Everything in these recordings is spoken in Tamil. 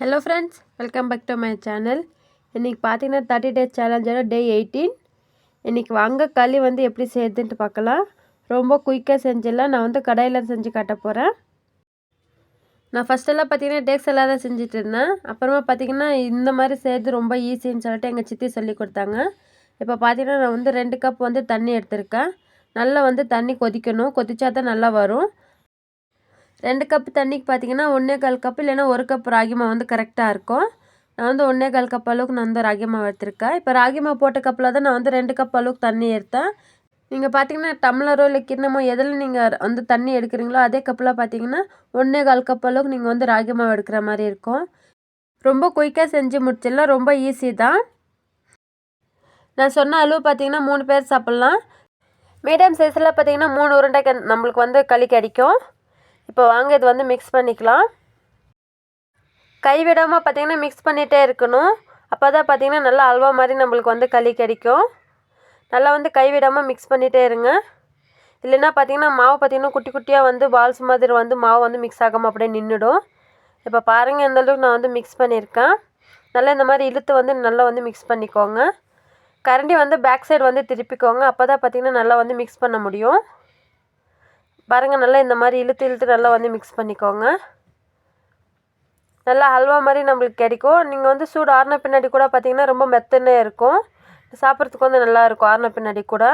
Hello friends welcome back to my channel இன்றைக்கி பார்த்தீங்கன்னா தேர்ட்டி டேஸ் சேலஞ்சோட டே எயிட்டீன் இன்றைக்கி வாங்க களி வந்து எப்படி செய்யுதுன்ட்டு பார்க்கலாம் ரொம்ப குயிக்காக செஞ்சிடலாம். நான் வந்து கடையில் செஞ்சு காட்ட போகிறேன் நான் ஃபஸ்ட்டெல்லாம் பார்த்தீங்கன்னா டேக்ஸ் எல்லாம் தான் செஞ்சுட்டு இருந்தேன். அப்புறமா பார்த்தீங்கன்னா இந்த மாதிரி செய்யறது ரொம்ப ஈஸின்னு சொல்லிட்டு எங்கள் சித்தி சொல்லி கொடுத்தாங்க. இப்போ பார்த்தீங்கன்னா நான் வந்து ரெண்டு கப் வந்து தண்ணி எடுத்திருக்கேன். நல்லா வந்து தண்ணி கொதிக்கணும். கொதிச்சா தான் நல்லா வரும். ரெண்டு கப் தண்ணிக்கு பார்த்தீங்கன்னா ஒன்றே கால் கப் இல்லைன்னா ஒரு கப் ராகி மாவு வந்து கரெக்டாக இருக்கும். நான் வந்து ஒன்றே கால் கப் அளவுக்கு நான் வந்து ராகி மாவு எடுத்திருக்கேன். இப்போ ராகி மாவு போட்ட கப்பில் தான் நான் வந்து ரெண்டு கப் அளவுக்கு தண்ணி எடுத்தேன். நீங்கள் பார்த்தீங்கன்னா டம்ளரோ இல்லை கிண்ணமோ எதில் நீங்கள் வந்து தண்ணி எடுக்கிறீங்களோ அதே கப்பில் பார்த்தீங்கன்னா ஒன்றே கால் கப் அளவுக்கு நீங்கள் வந்து ராகி மாவு எடுக்கிற மாதிரி இருக்கும். ரொம்ப குயிக்காக செஞ்சு முடிச்சிடலாம். ரொம்ப ஈஸி தான். நான் சொன்ன அளவு பார்த்தீங்கன்னா மூணு பேர் சாப்பிட்லாம். மீடியம் சைஸில் பார்த்தீங்கன்னா மூணு உருண்டை நம்மளுக்கு வந்து களி கிடைக்கும். இப்போ வாங்க இது வந்து மிக்ஸ் பண்ணிக்கலாம். கைவிடாமல் பார்த்திங்கன்னா மிக்ஸ் பண்ணிகிட்டே இருக்கணும். அப்போ தான் பார்த்திங்கன்னா நல்லா அல்வா மாதிரி நம்மளுக்கு வந்து களி கிடைக்கும். நல்லா வந்து கைவிடாமல் மிக்ஸ் பண்ணிகிட்டே இருங்க. இல்லைன்னா பார்த்திங்கன்னா மாவு பார்த்திங்கன்னா குட்டி குட்டியாக வந்து பால்ஸ் மாதிரி வந்து மாவு வந்து மிக்ஸ் ஆகாமல் அப்படியே நின்றுடும். இப்போ பாருங்கள் எந்த அளவுக்கு நான் வந்து மிக்ஸ் பண்ணியிருக்கேன். நல்லா இந்த மாதிரி இழுத்து வந்து நல்லா வந்து மிக்ஸ் பண்ணிக்கோங்க. கரண்டி வந்து பேக் சைடு வந்து திருப்பிக்கோங்க. அப்போ தான் பார்த்திங்கன்னா நல்லா வந்து மிக்ஸ் பண்ண முடியும். பாருங்கள் நல்லா இந்த மாதிரி இழுத்து இழுத்து நல்லா வந்து மிக்ஸ் பண்ணிக்கோங்க. நல்லா ஹல்வா மாதிரி நம்மளுக்கு கிடைக்கும். நீங்கள் வந்து சூடு ஆறின பின்னாடி கூட பார்த்திங்கன்னா ரொம்ப மெத்தனே இருக்கும். சாப்பிட்றதுக்கு வந்து நல்லாயிருக்கும் ஆறின பின்னாடி கூட.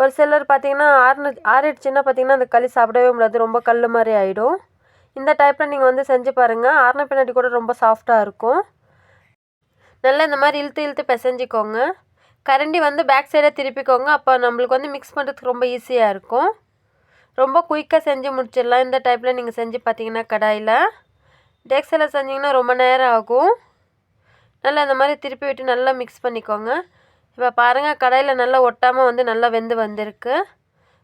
ஒரு சிலர் பார்த்திங்கன்னா ஆறுன ஆறிடுச்சுன்னா பார்த்திங்கன்னா அந்த களி சாப்பிடவே முடியாது ரொம்ப கல் மாதிரி ஆகிடும் இந்த டைப்பில் நீங்கள் வந்து செஞ்சு பாருங்கள் ஆறின பின்னாடி கூட ரொம்ப சாஃப்டாக இருக்கும். நல்லா இந்த மாதிரி இழுத்து இழுத்து பிசைஞ்சிக்கோங்க. கரண்டி வந்து பேக் சைடே திருப்பிக்கோங்க அப்போ நம்மளுக்கு வந்து மிக்ஸ் பண்ணுறதுக்கு ரொம்ப ஈஸியாக இருக்கும். ரொம்ப குயிக்காக செஞ்சு முடிச்சிடலாம். இந்த டைப்பில் நீங்கள் செஞ்சு பார்த்தீங்கன்னா கடாயில். டேக்ஸில் செஞ்சிங்கன்னா ரொம்ப நேரம் ஆகும். நல்லா இந்த மாதிரி திருப்பி விட்டு நல்லா மிக்ஸ் பண்ணிக்கோங்க. இப்போ பாருங்கள் கடாயில் நல்லா ஒட்டாமல் வந்து நல்லா வெந்து வந்திருக்கு.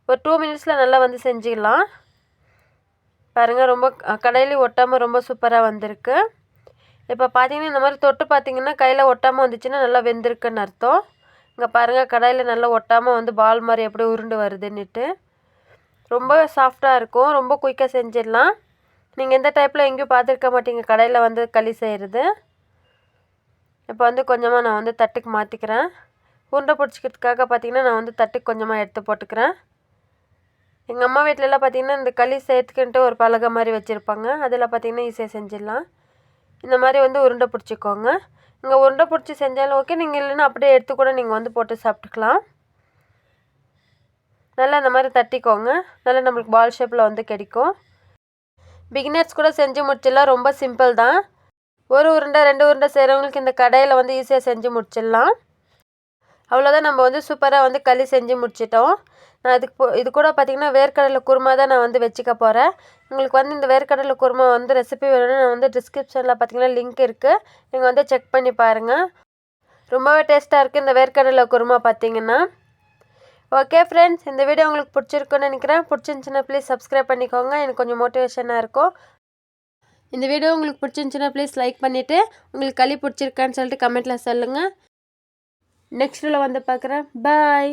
ஒரு டூ மினிட்ஸில் நல்லா வந்து செஞ்சிடலாம். பாருங்கள் ரொம்ப கடையிலையும் ஒட்டாமல் ரொம்ப சூப்பராக வந்திருக்கு. இப்போ பார்த்தீங்கன்னா இந்த மாதிரி தொட்டு பார்த்தீங்கன்னா கையில் ஒட்டாமல் வந்துச்சுன்னா நல்லா வெந்திருக்குன்னு அர்த்தம். இங்கே பாருங்கள் கடையில் நல்லா ஒட்டாமல் வந்து பால் மாதிரி எப்படி உருண்டு வருதுன்னுட்டு. ரொம்ப சாஃப்டாக இருக்கும். ரொம்ப குயிக்காக செஞ்சிடலாம். நீங்கள் எந்த டைப்பில் எங்கேயும் பார்த்துருக்க மாட்டீங்க. கடையில் வந்து களி செய்கிறது இப்போ வந்து கொஞ்சமாக நான் வந்து தட்டுக்கு மாற்றிக்கிறேன் உருண்டை பிடிச்சிக்கிறதுக்காக பார்த்திங்கன்னா நான் வந்து தட்டுக்கு கொஞ்சமாக எடுத்து போட்டுக்கிறேன். எங்கள் அம்மா வீட்டிலலாம் பார்த்திங்கன்னா இந்த களி செய்கிறதுக்குன்ட்டு ஒரு பலகை மாதிரி வச்சுருப்பாங்க. அதில் பார்த்திங்கன்னா ஈஸியாக செஞ்சிடலாம். இந்த மாதிரி வந்து உருண்டை பிடிச்சிக்கோங்க. இங்கே உருண்டை பிடிச்சி செஞ்சாலும் ஓகே. நீங்கள் இல்லைன்னா அப்படியே எடுத்து கூட நீங்கள் வந்து போட்டு சாப்பிட்டுக்கலாம். நல்லா இந்த மாதிரி தட்டிக்கோங்க. நல்லா நம்மளுக்கு பால் ஷேப்பில் வந்து கிடைக்கும். பிகினர்ஸ் கூட செஞ்சு முடிச்சிடலாம். ரொம்ப சிம்பிள் தான். ஒரு உருண்டை ரெண்டு உருண்டை செய்கிறவங்களுக்கு இந்த கடையில் வந்து ஈஸியாக செஞ்சு முடிச்சிடலாம். அவ்வளோதான் நம்ம வந்து சூப்பராக வந்து களி செஞ்சு முடிச்சிட்டோம். நான் இதுக்கு இது கூட பார்த்திங்கன்னா வேர்க்கடலை குருமா தான் நான் வந்து வச்சுக்க போகிறேன் உங்களுக்கு வந்து இந்த வேர்க்கடலை குருமா வந்து ரெசிபி வேணும்னு நான் வந்து டிஸ்கிரிப்ஷனில் பார்த்திங்கன்னா லிங்க் இருக்குது நீங்கள் வந்து செக் பண்ணி பாருங்கள் ரொம்பவே டேஸ்ட்டாக இருக்குது இந்த வேர்க்கடலை குருமா பார்த்திங்கன்னா ஓகே ஃப்ரெண்ட்ஸ் இந்த வீடியோ உங்களுக்கு பிடிச்சிருக்குன்னு நினைக்கிறேன். பிடிச்சிருந்துச்சின்னா ப்ளீஸ் சப்ஸ்கிரைப் பண்ணிக்கோங்க. எனக்கு கொஞ்சம் மோட்டிவேஷனாக இருக்கும். இந்த வீடியோ உங்களுக்கு பிடிச்சிருந்துச்சின்னா ப்ளீஸ் லைக் பண்ணிவிட்டு உங்களுக்கு களி பிடிச்சிருக்கான்னு சொல்லிட்டு கமெண்ட்டில் சொல்லுங்கள் நெக்ஸ்ட்டில் வந்து பார்க்குறேன். பாய்